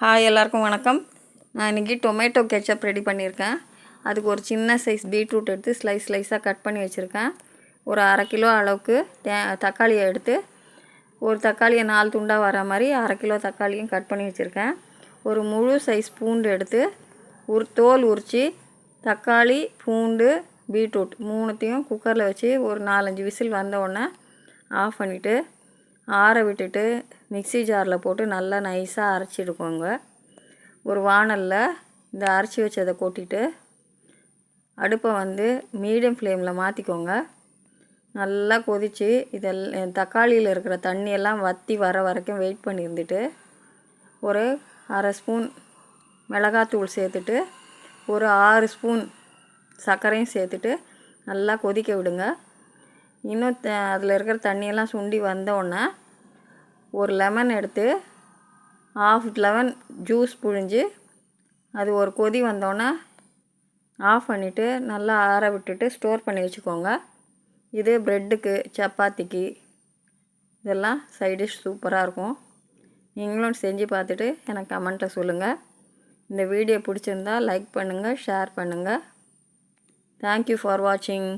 Hi எல்லாருக்கும் வணக்கம். நான் இன்றைக்கி டொமேட்டோ கெச்சப் ரெடி பண்ணியிருக்கேன். அதுக்கு ஒரு சின்ன சைஸ் பீட்ரூட் எடுத்து ஸ்லைஸ் ஸ்லைஸாக கட் பண்ணி வச்சுருக்கேன். ஒரு அரை கிலோ அளவுக்கு தே தக்காளியை எடுத்து ஒரு தக்காளியை நாலு துண்டாக வர மாதிரி அரை கிலோ தக்காளியும் கட் பண்ணி வச்சுருக்கேன். ஒரு முழு சைஸ் பூண்டு எடுத்து ஒரு தோல் உரித்து தக்காளி பூண்டு பீட்ரூட் மூணுத்தையும் குக்கரில் வச்சு ஒரு நாலஞ்சு விசில் வந்த உடனே ஆஃப் பண்ணிவிட்டு ஆற விட்டுட்டு மிக்ஸி ஜாரில் போட்டு நல்லா நைஸாக அரைச்சிடுக்கோங்க ஒரு வாணலில் இந்த அரைச்சி வச்சதை கொட்டிட்டு அடுப்பை வந்து மீடியம் ஃப்ளேமில் மாற்றிக்கோங்க நல்லா கொதித்து இதெல்லாம் தக்காளியில் இருக்கிற தண்ணியெல்லாம் வற்றி வர வரைக்கும் வெயிட் பண்ணியிருந்துட்டு ஒரு அரை ஸ்பூன் மிளகாத்தூள் சேர்த்துட்டு ஒரு ஆறு ஸ்பூன் சர்க்கரையும் சேர்த்துட்டு நல்லா கொதிக்க விடுங்க. இன்னும் த அதில் இருக்கிற தண்ணியெல்லாம் சுண்டி வந்தோடனே ஒரு லெமன் எடுத்து ஆஃப் லெமன் ஜூஸ் புழிஞ்சு அது ஒரு கொதி வந்தோடனே ஆஃப் பண்ணிவிட்டு நல்லா ஆற விட்டுட்டு ஸ்டோர் பண்ணி வச்சுக்கோங்க. இது ப்ரெட்டுக்கு சப்பாத்திக்கு இதெல்லாம் சைடிஷ் சூப்பராக இருக்கும். நீங்களும் செஞ்சு பார்த்துட்டு எனக்கு கமெண்ட்டில் சொல்லுங்கள் இந்த வீடியோ பிடிச்சிருந்தா லைக் பண்ணுங்கள் ஷேர் பண்ணுங்கள் தேங்க்யூ ஃபார் வாட்சிங்